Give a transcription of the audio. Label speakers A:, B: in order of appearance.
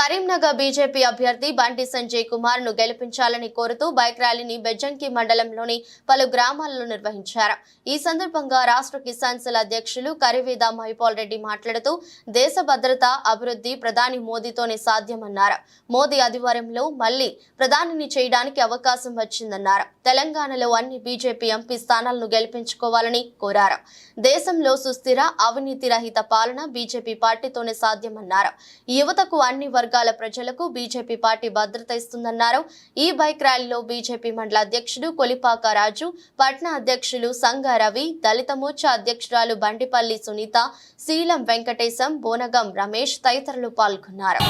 A: Karimnagar BJP అభ్యర్థి బండి సంజయ్ కుమార్ను గెలిపించాలని కోరుతూ బైక్ ర్యాలీని బెజ్జంకి మండలంలోని పలు గ్రామాలలో నిర్వహించారు. ఈ సందర్భంగా రాష్ట్ర కిసాన్ సెల్ అధ్యక్షులు కరివేద మహిపాల్ రెడ్డి మాట్లాడుతూ దేశ భద్రత అభివృద్ధి ప్రధాని మోదీతోనే సాధ్యమన్నారు. మోదీ ఆదివారంలో మళ్ళీ ప్రధానిని చేయడానికి అవకాశం వచ్చిందన్నారు. తెలంగాణలో అన్ని బీజేపీ ఎంపీ స్థానాలను గెలిపించుకోవాలని కోరారు. దేశంలో సుస్థిర అవినీతి రహిత పాలన బీజేపీ పార్టీతోనే సాధ్యమన్నారు. యువతకు అన్ని వర్గాల ప్రజలకు బీజేపీ పార్టీ భద్రత ఇస్తుందన్నారు. ఈ బైక్ ర్యాలీలో బీజేపీ మండల అధ్యక్షుడు కొలిపాక రాజు పట్నా అధ్యక్షులు సంఘ రవి దళిత మోర్చా అధ్యక్షురాలు బండిపల్లి సునీత శీలం వెంకటేశం బోనగం రమేష్ తదితరులు పాల్గొన్నారు.